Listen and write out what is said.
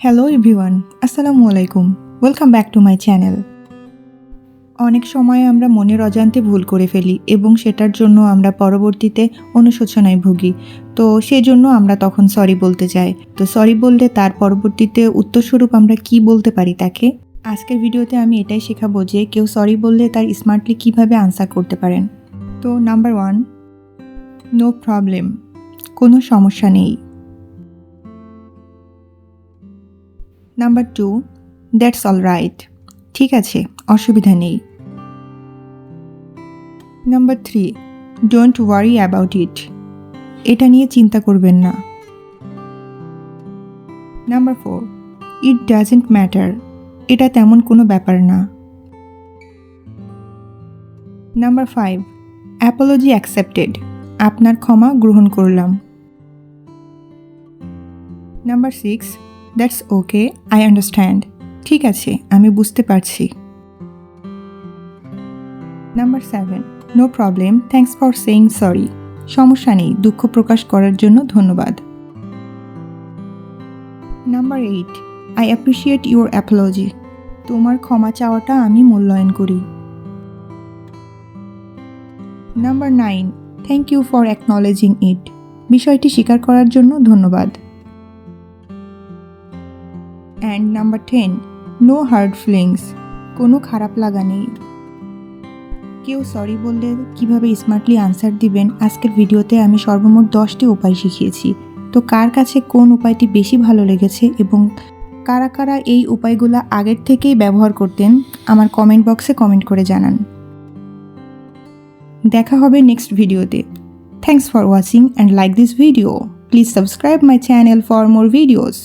Hello everyone আসসালামু আলাইকুম welcome back to my channel অনেক সময় আমরা মনের অজান্তে ভুল করে ফেলি এবং সেটার জন্য আমরা পরবর্তীতে অনুশোচনায় ভুগি। তো সেই জন্য আমরা তখন সরি বলতে চাই তো সরি বললে তার পরবর্তীতে উত্তরস্বরূপ আমরা কি বলতে পারি তাকে? আজকের ভিডিওতে আমি এটাই শেখাবো যে কেউ সরি বললে তার স্মার্টলি কীভাবে আনসার করতে পারেন। তো নাম্বার ওয়ান নো প্রবলেম কোনো সমস্যা নেই। Number two that's all right ঠিক আছে, অসুবিধা নেই। Number three don't worry about it এটা নিয়ে চিন্তা করবেন না। Number four it doesn't matter এটা তেমন কোনো ব্যাপার না। নাম্বার ফাইভ অ্যাপোলজি অ্যাকসেপ্টেড আপনার ক্ষমা গ্রহণ করলাম। Number six that's okay I understand ঠিক আছে, আমি বুঝতে পারছি। Number seven no problem thanks for saying sorry সমস্যা নেই, দুঃখ প্রকাশ করার জন্য ধন্যবাদ। Number eight I appreciate your apology তোমার ক্ষমা চাওয়াটা আমি মূল্যায়ন করি। Number nine thank you for acknowledging it বিষয়টি স্বীকার করার জন্য ধন্যবাদ। And number ten no hard feelings কোনো খারাপ লাগা নেই। কেউ সরি বললে কীভাবে স্মার্টলি আনসার দিবেন? আজকের ভিডিওতে আমি সর্বমোট দশটি উপায় শিখিয়েছি। তো কার কাছে কোন উপায়টি বেশি ভালো লেগেছে এবং কারা কারা এই উপায়গুলো আগের থেকেই ব্যবহার করতেন, আমার কমেন্ট বক্সে কমেন্ট করে জানান। দেখা হবে নেক্সট ভিডিওতে। Thanks for watching and like this video please subscribe my channel for more videos